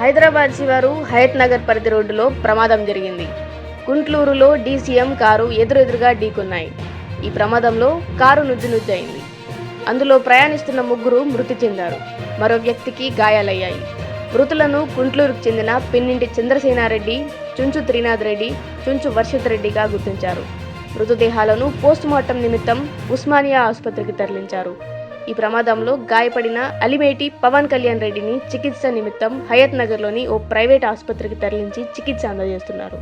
హైదరాబాద్ శివారు హయత్ నగర్ పరిధి రోడ్డులో ప్రమాదం జరిగింది. గుంట్లూరులో డీసీఎం కారు ఎదురెదురుగా ఢీకొన్నాయి. ఈ ప్రమాదంలో కారు నుజ్జునుజ్జయింది. అందులో ప్రయాణిస్తున్న ముగ్గురు మృతి చెందారు. మరో వ్యక్తికి గాయాలయ్యాయి. మృతులను గుంట్లూరుకు చెందిన పిన్నింటి చంద్రసేనారెడ్డి చుంచు త్రినాథ్ రెడ్డి చుంచు వర్షిత్ రెడ్డిగా గుర్తించారు. మృతదేహాలను పోస్టుమార్టం నిమిత్తం ఉస్మానియా ఆసుపత్రికి తరలించారు. ఈ ప్రమాదంలో గాయపడిన అలిమేటి పవన్ కళ్యాణ్ రెడ్డిని చికిత్స నిమిత్తం హయత్ నగర్లోని ఓ ప్రైవేట్ ఆసుపత్రికి తరలించి చికిత్స అందజేస్తున్నారు.